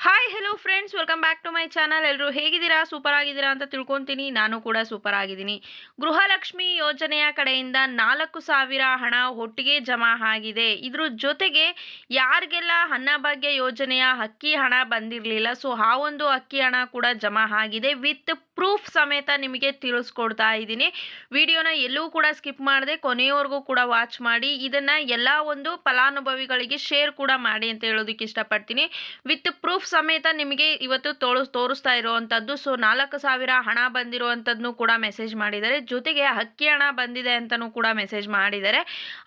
Hi hello friends welcome back to my channel ಎಲ್ಲರೂ ಹೇಗಿದ್ದೀರಾ? Super ಆಗಿದ್ದೀರಾ ಅಂತ ತಿಳ್ಕೊತೀನಿ. ನಾನು ಕೂಡ ಸೂಪರ್ ಆಗಿದ್ದೀನಿ. ಗೃಹಲಕ್ಷ್ಮಿ ಯೋಜನೆಯ ಕಡೆಯಿಂದ ನಾಲ್ಕು ಸಾವಿರ ಹಣ ಒಟ್ಟಿಗೆ ಜಮಾ ಆಗಿದೆ. ಇದ್ರ ಜೊತೆಗೆ ಯಾರಿಗೆಲ್ಲ ಅನ್ನಭಾಗ್ಯ ಯೋಜನೆಯ ಅಕ್ಕಿ ಹಣ ಬಂದಿರಲಿಲ್ಲ ಸೊ ಆ ಒಂದು ಅಕ್ಕಿ ಹಣ ಕೂಡ ಜಮಾ ಆಗಿದೆ. ವಿತ್ ಪ್ರೂಫ್ ಸಮೇತ ನಿಮಗೆ ತಿಳಿಸ್ಕೊಡ್ತಾ ಇದ್ದೀನಿ. ವಿಡಿಯೋನ ಎಲ್ಲೂ ಕೂಡ ಸ್ಕಿಪ್ ಮಾಡದೆ ಕೊನೆಯವರೆಗೂ ಕೂಡ ವಾಚ್ ಮಾಡಿ, ಇದನ್ನ ಎಲ್ಲ ಒಂದು ಫಲಾನುಭವಿಗಳಿಗೆ ಶೇರ್ ಕೂಡ ಮಾಡಿ ಅಂತ ಹೇಳೋದಕ್ಕೆ ಇಷ್ಟಪಡ್ತೀನಿ. ವಿತ್ ಪ್ರೂಫ್ ಸಮೇತ ನಿಮಗೆ ಇವತ್ತು ತೋಳು, ತೋರಿಸ್ತಾ ಇರುವಂಥದ್ದು ಸೊ ನಾಲ್ಕು ಸಾವಿರ ಹಣ ಬಂದಿರುವಂಥದ್ದನ್ನು ಕೂಡ ಮೆಸೇಜ್ ಮಾಡಿದ್ದಾರೆ. ಜೊತೆಗೆ ಅಕ್ಕಿ ಹಣ ಬಂದಿದೆ ಅಂತಲೂ ಕೂಡ ಮೆಸೇಜ್ ಮಾಡಿದ್ದಾರೆ.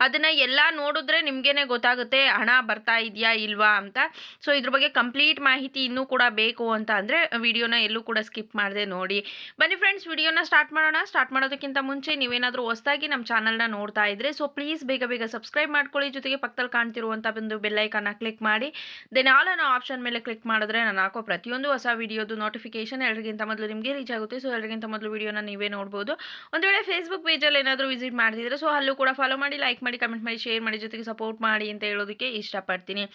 ಅದನ್ನ ಎಲ್ಲ ನೋಡಿದ್ರೆ ನಿಮಗೇನೆ ಗೊತ್ತಾಗುತ್ತೆ, ಹಣ ಬರ್ತಾ ಇದೆಯಾ ಇಲ್ವಾ ಅಂತ. ಸೊ ಇದ್ರ ಬಗ್ಗೆ ಕಂಪ್ಲೀಟ್ ಮಾಹಿತಿ ಇನ್ನೂ ಕೂಡ ಬೇಕು ಅಂತ ಅಂದರೆ ವಿಡಿಯೋನ ಎಲ್ಲೂ ಕೂಡ ಸ್ಕಿಪ್ ಮಾಡದೆ ನೋಡಿ. ಬನ್ನಿ ಫ್ರೆಂಡ್ಸ್ ವಿಡಿಯೋನ ಸ್ಟಾರ್ಟ್ ಮಾಡೋಣ. ಸ್ಟಾರ್ಟ್ ಮಾಡೋದಕ್ಕಿಂತ ಮುಂಚೆ ನೀವೇನಾದರೂ ಹೊಸದಾಗಿ ನಮ್ಮ ಚಾನಲ್ನ ನೋಡ್ತಾ ಇದ್ರೆ ಸೊ ಪ್ಲೀಸ್ ಬೇಗ ಬೇಗ ಸಬ್ಸ್ಕ್ರೈಬ್ ಮಾಡ್ಕೊಳ್ಳಿ. ಜೊತೆಗೆ ಪಕ್ಕದಲ್ಲಿ ಕಾಣ್ತಿರುವಂಥ ಒಂದು ಬೆಲ್ಲೈಕನ್ನ ಕ್ಲಿಕ್ ಮಾಡಿ. ದೆನ್ ಆಲ್ ಅನ್ನೋ ಆಪ್ಷನ್ ಮೇಲೆ ಕ್ಲಿಕ್ ಮಾಡಿದ್ರೆ ನಾನು ಹಾಕೋ ಪ್ರತಿಯೊಂದು ಹೊಸ ವಿಡಿಯೋದು ನೋಟಿಫಿಕೇಶನ್ ಎಲ್ಲರಿಗಿಂತ ಮೊದಲು ನಿಮಗೆ ರೀಚ್ ಆಗುತ್ತೆ. ಸೊ ಎಲ್ಲರಿಗಿಂತ ಮೊದಲು ವೀಡಿಯೋನ ನೀವೇ ನೋಡ್ಬೋದು. ಒಂದು ವೇಳೆ ಫೇಸ್ಬುಕ್ ಪೇಜಲ್ಲಿ ಏನಾದರೂ ವಿಸಿಟ್ ಮಾಡ್ತಿದ್ರೆ ಸೊ ಅಲ್ಲೂ ಕೂಡ ಫಾಲೋ ಮಾಡಿ ಲೈಕ್ ಮಾಡಿ ಕಮೆಂಟ್ ಮಾಡಿ ಶೇರ್ ಮಾಡಿ, ಜೊತೆಗೆ ಸಪೋರ್ಟ್ ಮಾಡಿ ಅಂತ ಹೇಳೋದಕ್ಕೆ ಇಷ್ಟಪಡ್ತೀನಿ.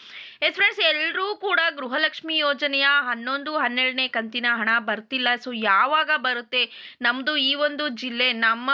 ಎಸ್ ಫ್ರೆಂಡ್ಸ್ ಎಲ್ಲರೂ ಕೂಡ ಗೃಹಲಕ್ಷ್ಮಿ ಯೋಜನೆಯ ಹನ್ನೊಂದು, ಹನ್ನೆರಡನೇ ಕಂತಿನ ಹಣ ಬರ್ತಿಲ್ಲ. ಸೊ ಯಾವಾಗ ಬರುತ್ತೆ? ನಮ್ಮದು ಈ ಒಂದು ಜಿಲ್ಲೆ ನಮ್ಮ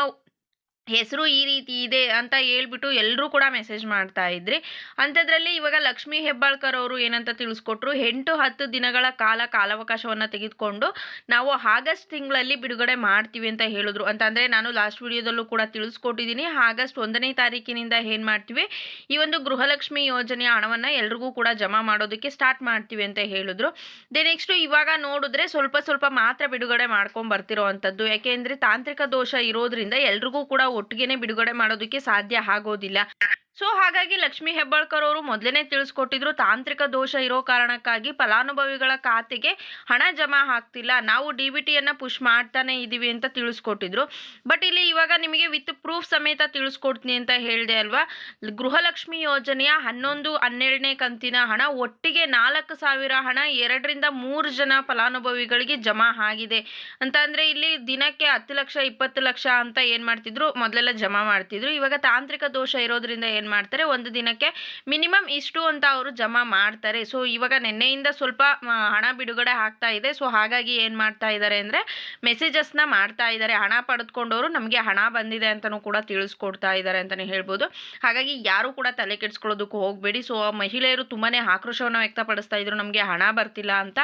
ಹೆಸರು ಈ ರೀತಿ ಇದೆ ಅಂತ ಹೇಳ್ಬಿಟ್ಟು ಎಲ್ಲರೂ ಕೂಡ ಮೆಸೇಜ್ ಮಾಡ್ತಾ ಇದ್ರಿ. ಅಂಥದ್ರಲ್ಲಿ ಇವಾಗ ಲಕ್ಷ್ಮೀ ಹೆಬ್ಬಾಳ್ಕರ್ ಅವರು ಏನಂತ ತಿಳಿಸ್ಕೊಟ್ರು, ಎಂಟು ಹತ್ತು ದಿನಗಳ ಕಾಲ ಕಾಲಾವಕಾಶವನ್ನು ತೆಗೆದುಕೊಂಡು ನಾವು ಆಗಸ್ಟ್ ತಿಂಗಳಲ್ಲಿ ಬಿಡುಗಡೆ ಮಾಡ್ತೀವಿ ಅಂತ ಹೇಳಿದ್ರು. ಅಂತಂದರೆ ನಾನು ಲಾಸ್ಟ್ ವಿಡಿಯೋದಲ್ಲೂ ಕೂಡ ತಿಳಿಸ್ಕೊಟ್ಟಿದ್ದೀನಿ. ಆಗಸ್ಟ್ ಒಂದನೇ ತಾರೀಕಿನಿಂದ ಏನು ಮಾಡ್ತೀವಿ? ಈ ಒಂದು ಗೃಹಲಕ್ಷ್ಮಿ ಯೋಜನೆಯ ಹಣವನ್ನು ಎಲ್ರಿಗೂ ಕೂಡ ಜಮಾ ಮಾಡೋದಕ್ಕೆ ಸ್ಟಾರ್ಟ್ ಮಾಡ್ತೀವಿ ಅಂತ ಹೇಳಿದ್ರು. ದೆ ನೆಕ್ಸ್ಟು ಇವಾಗ ನೋಡಿದ್ರೆ ಸ್ವಲ್ಪ ಸ್ವಲ್ಪ ಮಾತ್ರ ಬಿಡುಗಡೆ ಮಾಡ್ಕೊಂಡು ಬರ್ತಿರೋ ಅಂಥದ್ದು ಯಾಕೆಂದರೆ ತಾಂತ್ರಿಕ ದೋಷ ಇರೋದ್ರಿಂದ ಎಲ್ರಿಗೂ ಕೂಡ ಒಟ್ಟಿಗೆನೆ ಬಿಡುಗಡೆ ಮಾಡೋದಕ್ಕೆ ಸಾಧ್ಯ ಆಗೋದಿಲ್ಲ. ಸೊ ಹಾಗಾಗಿ ಲಕ್ಷ್ಮಿ ಹೆಬ್ಬಾಳ್ಕರ್ ಅವರು ಮೊದಲೇ ತಿಳಿಸ್ಕೊಟ್ಟಿದ್ರು, ತಾಂತ್ರಿಕ ದೋಷ ಇರೋ ಕಾರಣಕ್ಕಾಗಿ ಫಲಾನುಭವಿಗಳ ಖಾತೆಗೆ ಹಣ ಜಮಾ ಆಗ್ತಿಲ್ಲ. ನಾವು ಡಿ ಬಿ ಟಿಯನ್ನು ಪುಷ್ ಮಾಡ್ತಾನೆ ಇದ್ದೀವಿ ಅಂತ ತಿಳಿಸ್ಕೊಟ್ಟಿದ್ರು. ಬಟ್ ಇಲ್ಲಿ ಇವಾಗ ನಿಮಗೆ ವಿತ್ ಪ್ರೂಫ್ ಸಮೇತ ತಿಳಿಸ್ಕೊಡ್ತೀನಿ ಅಂತ ಹೇಳಿದೆ ಅಲ್ವಾ? ಗೃಹಲಕ್ಷ್ಮಿ ಯೋಜನೆಯ ಹನ್ನೊಂದು, ಹನ್ನೆರಡನೇ ಕಂತಿನ ಹಣ ಒಟ್ಟಿಗೆ ನಾಲ್ಕು ಸಾವಿರ ಹಣ ಎರಡರಿಂದ ಮೂರು ಜನ ಫಲಾನುಭವಿಗಳಿಗೆ ಜಮಾ ಆಗಿದೆ. ಅಂತ ಅಂದರೆ ಇಲ್ಲಿ ದಿನಕ್ಕೆ ಹತ್ತು ಲಕ್ಷ, ಇಪ್ಪತ್ತು ಲಕ್ಷ ಅಂತ ಏನು ಮಾಡ್ತಿದ್ರು? ಮೊದಲೆಲ್ಲ ಜಮಾ ಮಾಡ್ತಿದ್ರು. ಇವಾಗ ತಾಂತ್ರಿಕ ದೋಷ ಇರೋದ್ರಿಂದ ಏನು ಮಾಡ್ತಾರೆ? ಒಂದು ದಿನಕ್ಕೆ ಮಿನಿಮಮ್ ಇಷ್ಟು ಅಂತ ಅವರು ಜಮಾ ಮಾಡ್ತಾರೆ. ಸೊ, ಇವಾಗ ನಿನ್ನೆಯಿಂದ ಸ್ವಲ್ಪ ಹಣ ಬಿಡುಗಡೆ ಆಗ್ತಾ ಇದೆ. ಸೊ, ಹಾಗಾಗಿ ಏನು ಮಾಡ್ತಾ ಇದ್ದಾರೆ ಅಂದರೆ ಮೆಸೇಜಸ್ನ ಮಾಡ್ತಾ ಇದ್ದಾರೆ ಹಣ ಪಡೆದುಕೊಂಡವರು ನಮಗೆ ಹಣ ಬಂದಿದೆ ಅಂತಲೂ ಕೂಡ ತಿಳಿಸ್ಕೊಡ್ತಾ ಇದ್ದಾರೆ ಅಂತಲೇ ಹೇಳ್ಬೋದು. ಹಾಗಾಗಿ ಯಾರೂ ಕೂಡ ತಲೆ ಕೆಡಿಸ್ಕೊಳ್ಳೋದಕ್ಕೂ ಹೋಗಬೇಡಿ. ಸೊ ಮಹಿಳೆಯರು ತುಂಬಾ ಆಕ್ರೋಶವನ್ನು ವ್ಯಕ್ತಪಡಿಸ್ತಾ ಇದ್ರು. ನಮಗೆ ಹಣ ಬರ್ತಿಲ್ಲ ಅಂತ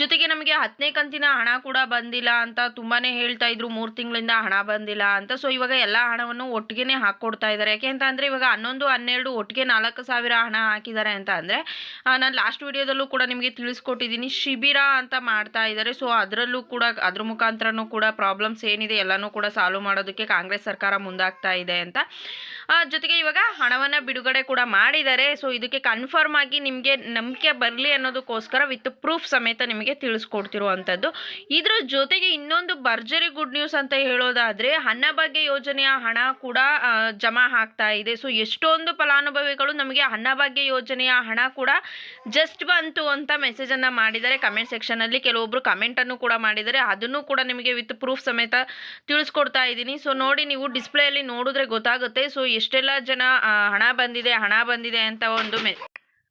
ಜೊತೆಗೆ ನಮಗೆ ಹತ್ತನೇ ಕಂತಿನ ಹಣ ಕೂಡ ಬಂದಿಲ್ಲ ಅಂತ ತುಂಬಾ ಹೇಳ್ತಾ ಇದ್ರು, ಮೂರು ತಿಂಗಳಿಂದ ಹಣ ಬಂದಿಲ್ಲ ಅಂತ. ಸೊ ಇವಾಗ ಎಲ್ಲ ಹಣವನ್ನು ಒಟ್ಟಿಗೆ ಹಾಕ್ಕೊಡ್ತಾ ಇದ್ದಾರೆ. ಯಾಕೆ ಅಂತ ಅಂದರೆ, ಇವಾಗ ಹನ್ನೊಂದು, ಹನ್ನೆರಡು ಒಟ್ಟಿಗೆ ನಾಲ್ಕು ಸಾವಿರ ಹಣ ಹಾಕಿದ್ದಾರೆ ಅಂತ ಅಂದರೆ ನಾನು ಲಾಸ್ಟ್ ವಿಡಿಯೋದಲ್ಲೂ ಕೂಡ ನಿಮಗೆ ತಿಳಿಸ್ಕೊಟ್ಟಿದ್ದೀನಿ ಶಿಬಿರ ಅಂತ ಮಾಡ್ತಾ ಇದ್ದಾರೆ. ಸೊ ಅದರಲ್ಲೂ ಕೂಡ, ಅದ್ರ ಮುಖಾಂತರನೂ ಕೂಡ ಪ್ರಾಬ್ಲಮ್ಸ್ ಏನಿದೆ ಎಲ್ಲನೂ ಕೂಡ ಸಾಲ್ವ್ ಮಾಡೋದಕ್ಕೆ ಕಾಂಗ್ರೆಸ್ ಸರ್ಕಾರ ಮುಂದಾಗ್ತಾ ಇದೆ ಅಂತ. ಜೊತೆಗೆ ಇವಾಗ ಹಣವನ್ನು ಬಿಡುಗಡೆ ಕೂಡ ಮಾಡಿದ್ದಾರೆ. ಸೊ ಇದಕ್ಕೆ ಕನ್ಫರ್ಮ್ ಆಗಿ ನಿಮಗೆ ನಂಬಿಕೆ ಬರಲಿ ಅನ್ನೋದಕ್ಕೋಸ್ಕರ ವಿತ್ ಪ್ರೂಫ್ ಸಮೇತ ನಿಮಗೆ ತಿಳಿಸ್ಕೊಡ್ತಿರುವಂಥದ್ದು. ಇದ್ರ ಜೊತೆಗೆ ಇನ್ನೊಂದು ಭರ್ಜರಿ ಗುಡ್ ನ್ಯೂಸ್ ಅಂತ ಹೇಳೋದಾದರೆ ಅನ್ನಭಾಗ್ಯ ಯೋಜನೆಯ ಹಣ ಕೂಡ ಜಮಾ ಆಗ್ತಾ ಇದೆ. ಸೊ ಎಷ್ಟೊಂದು ಫಲಾನುಭವಿಗಳು ನಮಗೆ ಅನ್ನಭಾಗ್ಯ ಯೋಜನೆಯ ಹಣ ಕೂಡ ಜಸ್ಟ್ ಬಂತು ಅಂತ ಮೆಸೇಜನ್ನು ಮಾಡಿದ್ದಾರೆ. ಕಮೆಂಟ್ ಸೆಕ್ಷನಲ್ಲಿ ಕೆಲವೊಬ್ಬರು ಕಮೆಂಟನ್ನು ಕೂಡ ಮಾಡಿದ್ದಾರೆ. ಅದನ್ನು ಕೂಡ ನಿಮಗೆ ವಿತ್ ಪ್ರೂಫ್ ಸಮೇತ ತಿಳಿಸ್ಕೊಡ್ತಾ ಇದ್ದೀನಿ. ಸೊ ನೋಡಿ ನೀವು ಡಿಸ್ಪ್ಲೇಯಲ್ಲಿ ನೋಡಿದ್ರೆ ಗೊತ್ತಾಗುತ್ತೆ. ಸೊ ಎಷ್ಟೆಲ್ಲ ಜನ ಹಣ ಬಂದಿದೆ ಹಣ ಬಂದಿದೆ ಅಂತ ಒಂದು ಮೆ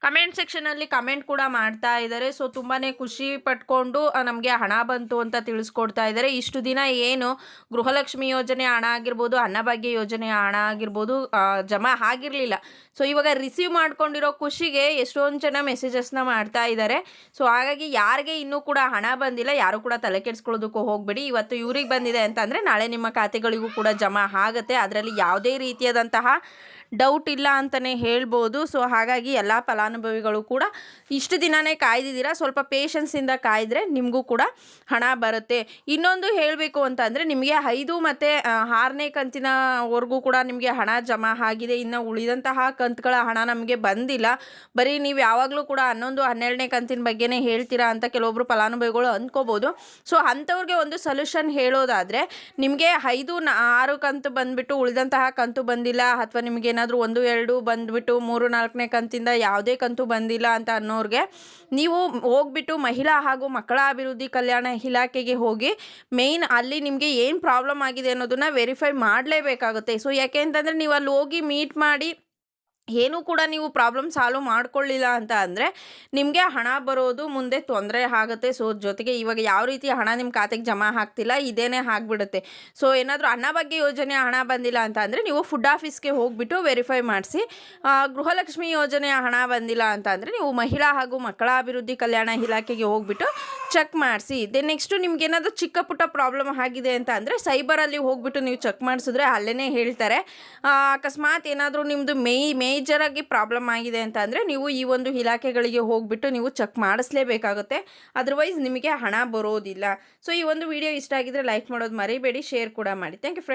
ಕಮೆಂಟ್ ಸೆಕ್ಷನಲ್ಲಿ ಕಮೆಂಟ್ ಕೂಡ ಮಾಡ್ತಾ ಇದ್ದಾರೆ. ಸೊ ತುಂಬಾ ಖುಷಿ ಪಟ್ಕೊಂಡು ನಮಗೆ ಹಣ ಬಂತು ಅಂತ ತಿಳಿಸ್ಕೊಡ್ತಾ ಇದ್ದಾರೆ. ಇಷ್ಟು ದಿನ ಏನು ಗೃಹಲಕ್ಷ್ಮಿ ಯೋಜನೆ ಹಣ ಆಗಿರ್ಬೋದು ಅನ್ನಭಾಗ್ಯ ಯೋಜನೆ ಹಣ ಆಗಿರ್ಬೋದು ಜಮಾ ಆಗಿರಲಿಲ್ಲ. ಸೊ ಇವಾಗ ರಿಸೀವ್ ಮಾಡ್ಕೊಂಡಿರೋ ಖುಷಿಗೆ ಎಷ್ಟೊಂದು ಜನ ಮೆಸೇಜಸ್ನ ಮಾಡ್ತಾ ಇದ್ದಾರೆ. ಸೊ ಹಾಗಾಗಿ ಯಾರಿಗೆ ಇನ್ನೂ ಕೂಡ ಹಣ ಬಂದಿಲ್ಲ, ಯಾರು ಕೂಡ ತಲೆ ಕೆಡಿಸ್ಕೊಳ್ಳೋದಕ್ಕೂ ಹೋಗಬೇಡಿ. ಇವತ್ತು ಇವ್ರಿಗೆ ಬಂದಿದೆ ಅಂತ ಅಂದರೆ ನಾಳೆ ನಿಮ್ಮ ಖಾತೆಗಳಿಗೂ ಕೂಡ ಜಮಾ ಆಗುತ್ತೆ. ಅದರಲ್ಲಿ ಯಾವುದೇ ರೀತಿಯಾದಂತಹ ಡೌಟ್ ಇಲ್ಲ ಅಂತಲೇ ಹೇಳ್ಬೋದು. ಸೊ ಹಾಗಾಗಿ ಎಲ್ಲ ಫಲಾನುಭವಿಗಳು ಕೂಡ ಇಷ್ಟು ದಿನನೇ ಕಾಯ್ದಿದ್ದೀರಾ. ಸ್ವಲ್ಪ ಪೇಷನ್ಸಿಂದ ಕಾಯ್ದರೆ ನಿಮಗೂ ಕೂಡ ಹಣ ಬರುತ್ತೆ. ಇನ್ನೊಂದು ಹೇಳಬೇಕು ಅಂತಂದರೆ ನಿಮಗೆ ಐದು ಮತ್ತು ಆರನೇ ಕಂತಿನವರೆಗೂ ಕೂಡ ನಿಮಗೆ ಹಣ ಜಮಾ ಆಗಿದೆ. ಇನ್ನು ಉಳಿದಂತಹ ಕಂತುಗಳ ಹಣ ನಮಗೆ ಬಂದಿಲ್ಲ. ಬರೀ ನೀವು ಯಾವಾಗಲೂ ಕೂಡ ಹನ್ನೊಂದು, ಹನ್ನೆರಡನೇ ಕಂತಿನ ಬಗ್ಗೆನೇ ಹೇಳ್ತೀರಾ ಅಂತ ಕೆಲವೊಬ್ಬರು ಫಲಾನುಭವಿಗಳು ಅಂದ್ಕೋಬೋದು ಸೊ ಅಂಥವ್ರಿಗೆ ಒಂದು ಸೊಲ್ಯೂಷನ್ ಹೇಳೋದಾದರೆ ನಿಮಗೆ ಐದು ಆರು ಕಂತು ಬಂದುಬಿಟ್ಟು ಉಳಿದಂತಹ ಕಂತು ಬಂದಿಲ್ಲ, ಅಥವಾ ನಿಮಗೆ ಏನಾದರೂ ಒಂದು, ಎರಡು ಬಂದುಬಿಟ್ಟು ಮೂರು, ನಾಲ್ಕನೇ ಕಂತಿಂದ ಯಾವುದೇ ಕಂತು ಬಂದಿಲ್ಲ ಅಂತ ಅನ್ನೋರಿಗೆ ನೀವು ಹೋಗ್ಬಿಟ್ಟು ಮಹಿಳಾ ಹಾಗೂ ಮಕ್ಕಳ ಅಭಿವೃದ್ಧಿ ಕಲ್ಯಾಣ ಇಲಾಖೆಗೆ ಹೋಗಿ ಮೇಯ್ನ್ ಅಲ್ಲಿ ನಿಮಗೆ ಏನು ಪ್ರಾಬ್ಲಮ್ ಆಗಿದೆ ಅನ್ನೋದನ್ನು ವೆರಿಫೈ ಮಾಡಲೇಬೇಕಾಗುತ್ತೆ. ಸೊ ಯಾಕೆ ಅಂತಂದರೆ ನೀವು ಅಲ್ಲಿ ಹೋಗಿ ಮೀಟ್ ಮಾಡಿ ಏನೂ ಕೂಡ ನೀವು ಪ್ರಾಬ್ಲಮ್ ಸಾಲ್ವ್ ಮಾಡ್ಕೊಳ್ಳಿಲ್ಲ ಅಂತ ಅಂದರೆ ನಿಮಗೆ ಹಣ ಬರೋದು ಮುಂದೆ ತೊಂದರೆ ಆಗುತ್ತೆ. ಸೊ ಜೊತೆಗೆ ಇವಾಗ ಯಾವ ರೀತಿ ಹಣ ನಿಮ್ಮ ಖಾತೆಗೆ ಜಮಾ ಆಗ್ತಿಲ್ಲ, ಇದೇನೇ ಆಗಿಬಿಡುತ್ತೆ. ಸೊ ಏನಾದರೂ ಅನ್ನ ಬಗ್ಗೆ ಯೋಜನೆ ಹಣ ಬಂದಿಲ್ಲ ಅಂತ ಅಂದರೆ ನೀವು ಫುಡ್ ಆಫೀಸ್ಗೆ ಹೋಗಿಬಿಟ್ಟು ವೆರಿಫೈ ಮಾಡಿಸಿ ಗೃಹಲಕ್ಷ್ಮಿ ಯೋಜನೆಯ ಹಣ ಬಂದಿಲ್ಲ ಅಂತ ಅಂದರೆ ನೀವು ಮಹಿಳಾ ಹಾಗೂ ಮಕ್ಕಳ ಅಭಿವೃದ್ಧಿ ಕಲ್ಯಾಣ ಇಲಾಖೆಗೆ ಹೋಗ್ಬಿಟ್ಟು ಚೆಕ್ ಮಾಡಿಸಿ ದೆ ನೆಕ್ಸ್ಟು ನಿಮ್ಗೇನಾದರೂ ಚಿಕ್ಕ ಪುಟ್ಟ ಪ್ರಾಬ್ಲಮ್ ಆಗಿದೆ ಅಂತ ಅಂದರೆ ಸೈಬರಲ್ಲಿ ಹೋಗ್ಬಿಟ್ಟು ನೀವು ಚೆಕ್ ಮಾಡಿಸಿದ್ರೆ ಅಲ್ಲೇ ಹೇಳ್ತಾರೆ. ಅಕಸ್ಮಾತ್ ಏನಾದರೂ ನಿಮ್ಮದು ಮೇ ಮೇಜರಾಗಿ ಪ್ರಾಬ್ಲಮ್ ಆಗಿದೆ ಅಂತ ಅಂದರೆ ನೀವು ಈ ಒಂದು ಇಲಾಖೆಗಳಿಗೆ ಹೋಗ್ಬಿಟ್ಟು ನೀವು ಚೆಕ್ ಮಾಡಿಸ್ಲೇಬೇಕಾಗುತ್ತೆ. ಅದರ್ವೈಸ್ ನಿಮಗೆ ಹಣ ಬರೋದಿಲ್ಲ. ಸೊ ಈ ಒಂದು ವಿಡಿಯೋ ಇಷ್ಟ ಆಗಿದ್ರೆ ಲೈಕ್ ಮಾಡೋದು ಮರಿಬೇಡಿ ಶೇರ್ ಕೂಡ ಮಾಡಿ. Thank you friend